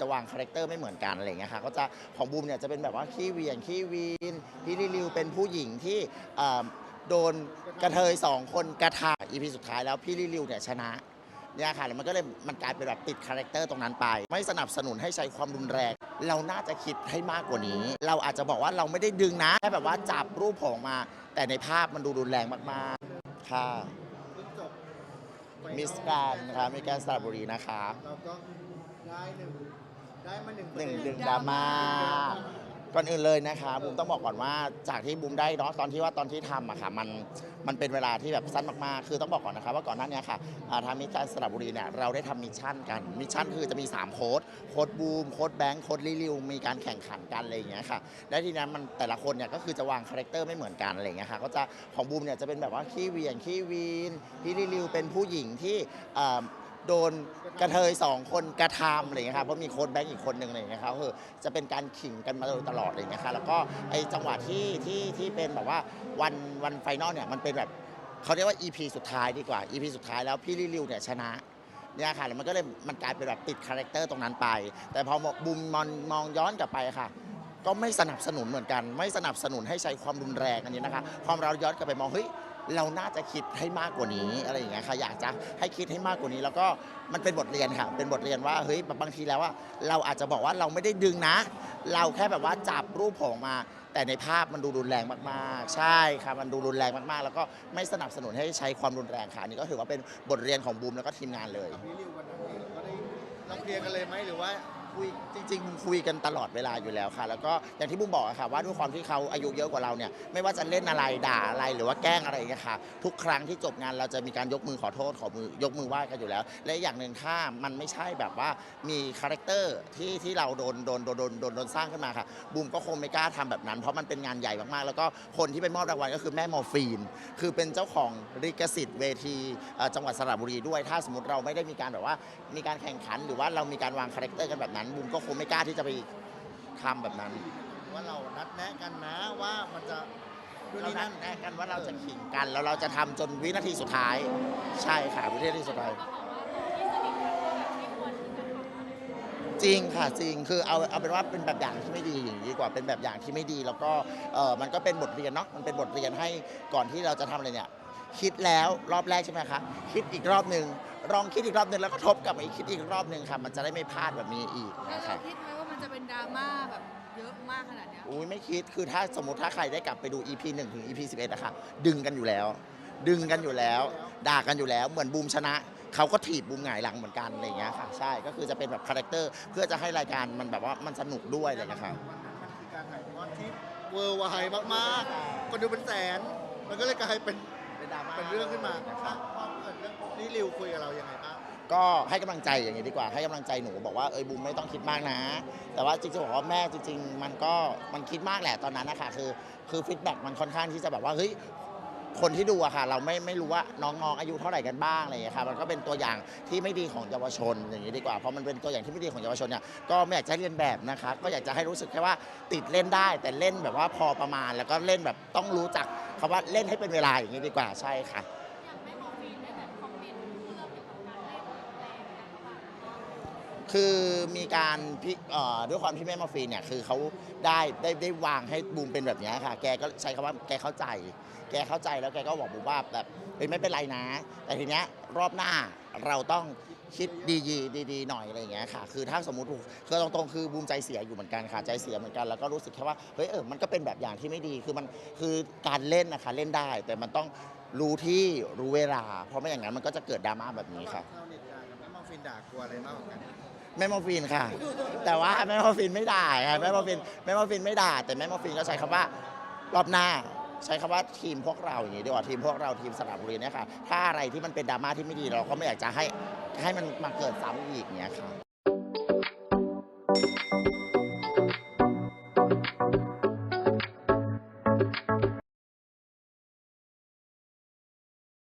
จะวางคาแรคเตอร์ไม่เหมือนกันอะไรอย่างเงี้ยค่ะก็จะของบูมเนี่ยจะเป็นแบบว่าขี้เหวียงขี้วีนพี่ลิลิวเป็นผู้หญิงที่เอ่อโดนกระเทยสองคนกระทาอีพีสุดท้ายแล้วพี่ลิลิวเนี่ยชนะเนี่ยค่ะแล้วมันก็เลยมันกลายเป็นแบบติดคาแรคเตอร์ตรงนั้นไป ไม่สนับสนุนให้ใช้ความรุนแรง เราน่าจะคิดให้มากกว่านี้ เราอาจจะบอกว่าเราไม่ได้ดึงนะแค่แบบว่าจับรูปผมมา แต่ในภาพมันดูรุนแรงมากๆค่ะเพิ่งจบไปมิสแกรนนะคะมิสแกรนสระบุรีนะคะ เราก็ได้หนึ่ง ได้มาหนึ่งหนึ่งประดึเด็งดราม่าก่อนอื่นเลยนะคะบูมต้องบอกก่อนว่าจากที่บูมได้เนาะตอนที่ว่าตอนที่ทำอะค่ะมันมันเป็นเวลาที่แบบสั้นมากๆ คือต้องบอกก่อนนะคะว่าก่อนหน้านี้ค่ะอ่าทางมิสแกรนสระบุรีเนี่ยเราได้ทำมิชชั่นกันมิชชั่นคือจะมี 3 โค้ดโค้ดบูมโค้ดแบงค์โค้ดลิลิวมีการแข่งขันกันอะไรอย่างเงี้ยค่ะและทีนี้มันแต่ละคนเนี่ยก็คือจะวางคาแรคเตอร์ไม่เหมือนกันอะไรอย่างเงี้ยค่ะก็จะของบูมเนี่ยจะเป็นแบบว่าขี้เหวียงขี้วีนพี่ลิลิวเป็นผู้หญิงที่อ่า โดนกระเทยสองคนกระทำอะไรอย่างเงี้ยครับเพราะมีโค้ดแบงค์อีกคนหนึ่งอะไรอย่างเงี้ยครับคือจะเป็นการขิงกันมาโดยตลอดอะไรอย่างเงี้ยค่ะแล้วก็ไอจังหวะที่ที่ที่เป็นแบบว่าวันวันไฟนอลเนี่ยมันเป็นแบบเขาเรียกว่า EP สุดท้ายดีกว่า EP สุดท้ายแล้วพี่ลิลิวเนี่ยชนะเนี่ยค่ะแล้วมันก็เลยมันกลายเป็นแบบติดคาแรคเตอร์ตรงนั้นไป แต่พอบูมมองมองย้อนกลับไปค่ะ ก็ไม่สนับสนุนเหมือนกัน ไม่สนับสนุนให้ใช้ความรุนแรงอันนี้นะคะพอเราย้อนกลับไปมองเฮ้ย เราน่าจะคิดให้มากกว่านี้อะไรอย่างเงี้ยค่ะอยากจะให้คิดให้มากกว่านี้ แล้วก็มันเป็นบทเรียนค่ะ เป็นบทเรียนว่าเฮ้ยบางทีแล้วว่าเราอาจจะบอกว่าเราไม่ได้ดึงนะ เราแค่แบบว่าจับรูปผมมา แต่ในภาพมันดูรุนแรงมากๆ ใช่ค่ะมันดูรุนแรงมากๆ แล้วก็ไม่สนับสนุนให้ใช้ความรุนแรงค่ะอันนี่ก็ถือว่าเป็นบทเรียนของบูมแล้วก็ทีมงานเลย นี่ริววันนั้นเองก็ได้เราเคลียร์กันเลยไหมหรือว่า คุยจริงๆคุยกันตลอดเวลาอยู่แล้วค่ะ แล้วก็อย่างที่บุ้มบอกอะค่ะ ว่าด้วยความที่เขาอายุเยอะกว่าเราเนี่ยไม่ว่าจะเล่นอะไรด่าอะไรหรือว่าแกล้งอะไรอย่างเงี้ยค่ะทุกครั้งที่จบงานเราจะมีการยกมือขอโทษขอมือยกมือไหว้กันอยู่แล้ว และอย่างหนึ่งถ้ามันไม่ใช่แบบว่ามีคาแรคเตอร์ที่ที่เราโดนโดนโดนโดนโดนโดนสร้างขึ้นมาค่ะบูมก็คงไม่กล้าทำแบบนั้น เพราะมันเป็นงานใหญ่มากๆ แล้วก็คนที่ไปมอบรางวัลก็คือแม่มอร์ฟีน คือเป็นเจ้าของลิขสิทธิ์เวทีเอ่อจังหวัดสระบุรีด้วย ถ้าสมมติเราไม่ได้มีการแบบว่ามีการแข่งขันหรือว่าเรามีการวางคาแรคเตอร์กันแบบนั้นบูมก็คงไม่กล้าที่จะไปทำแบบนั้น ว่าเรานัดแนะกันนะว่ามันจะดูนเรานี่นันั่ดน แนะกันว่าเราจะขิงกัน แล้วเราจะทำจนวินาทีสุดท้าย ใช่ค่ะวินาทีสุดท้าย จริงค่ะจริงคือเอาเอาเป็นว่าเป็นแบบอย่างที่ไม่ดีอย่างนี้ดีกว่าเป็นแบบอย่างที่ไม่ดี แล้วก็เออมันก็เป็นบทเรียนเนาะมันเป็นบทเรียนให้ก่อนที่เราจะทำอะไรเนี่ย คิดแล้วรอบแรกใช่ไหมคะคิดอีกรอบหนึ่ง ลองคิดอีกรอบหนึ่งแล้วก็ทบกลับมาอีกคิดอีกรอบหนึ่งค่ะ มันจะได้ไม่พลาดแบบนี้อีกแล้วนะเราคะคิดไหมว่ามันจะเป็นดราม่าแบบเยอะมากขนาดเนี้ยอุ้ยไม่คิดคือถ้าสมมติถ้าใครได้กลับไปดู EP 1 ถึง EP 11นะคะดึงกันอยู่แล้ว ดึงกันอยู่แล้ว ด่ากันอยู่แล้วเหมือนบูมชนะ เขาก็ถีบบูมหงายหลังเหมือนกันอะไรอย่างเงี้ยค่ะใช่ก็คือจะเป็นแบบคาแรคเตอร์เพื่อจะให้รายการมันแบบว่ามันสนุกด้วยอะไรอย่างเงี้ยค่ะวันนั้นมันคือการถ่ายทอดที่เวอร์ไวมากๆคนดูเป็นแสน มันก็เลยกลายเป็นเป็นดราม่า เป็นเรื่องขึ้นมา นี่ริวคุยกับเรายังไงบ้างก็ให้กำลังใจอย่างนี้ดีกว่าให้กำลังใจหนูบอกว่าเอ้ยบูมไม่ต้องคิดมากนะ แต่ว่าจริงๆบอกว่าแม่จริง ๆ มันก็มันคิดมากแหละตอนนั้นนะคะคือคือฟีดแบ็กมันค่อนข้างที่จะแบบว่าเฮ้ยคนที่ดูอะค่ะ เราไม่ไม่รู้ว่าน้องๆอายุเท่าไหร่กันบ้างอะไรอย่างเงี้ยค่ะมันก็เป็นตัวอย่างที่ไม่ดีของเยาวชนอย่างนี้ดีกว่าเพราะมันเป็นตัวอย่างที่ไม่ดีของเยาวชนเนี่ยก็ไม่อยากจะเรียนแบบนะคะ ก็อยากจะให้รู้สึกแค่ว่าติดเล่นได้ แต่เล่นแบบว่าพอประมาณ แล้วก็เล่นแบบต้องรู้จักคำว่าเล่นให้เป็นเวลาอย่างนี้ดีกว่าใช่ค่ะ คือมีการพิเอ่อด้วยความที่แม่มาฟีนเนี่ยคือเขาได้ได้ได้วางให้บูมเป็นแบบเนี้ยค่ะ แกก็ใช้คำว่าแกเข้าใจ แกเข้าใจแล้วแกก็บอกบูมว่าแบบเฮ้ยไม่เป็นไรนะ แต่ทีเนี้ยรอบหน้าเราต้องคิดดีดีดีๆหน่อยอะไรอย่างเงี้ยค่ะ คือถ้าสมมติคือตรงๆคือบูมใจเสียอยู่เหมือนกันค่ะใจเสียเหมือนกันแล้วก็รู้สึกแค่ว่าเฮ้ยเออมันก็เป็นแบบอย่างที่ไม่ดีคือมันคือการเล่นนะคะเล่นได้ แต่มันต้องรู้ที่รู้เวลา เพราะไม่อย่างนั้นมันก็จะเกิดดราม่าแบบนี้ค่ะ ชาวเน็ตด่าก ด่ากลัวอะไรมากกว่ากันแม่มอร์ฟีนค่ะ แต่ว่าแม่มอร์ฟีนไม่ด่าไงแม่มอร์ฟีนแม่มอร์ฟีนไม่ด่า แต่แม่มอร์ฟีนก็ใช้คำว่ารอบหน้า ใช้คำว่าทีมพวกเราอย่างนี้ดีกว่าทีมพวกเราทีมสระบุรีเนี่ยค่ะ ถ้าอะไรที่มันเป็นดราม่าที่ไม่ดีเราก็ไม่อยากจะให้ให้มันมาเกิดซ้ำอีกเนี่ยค่ะ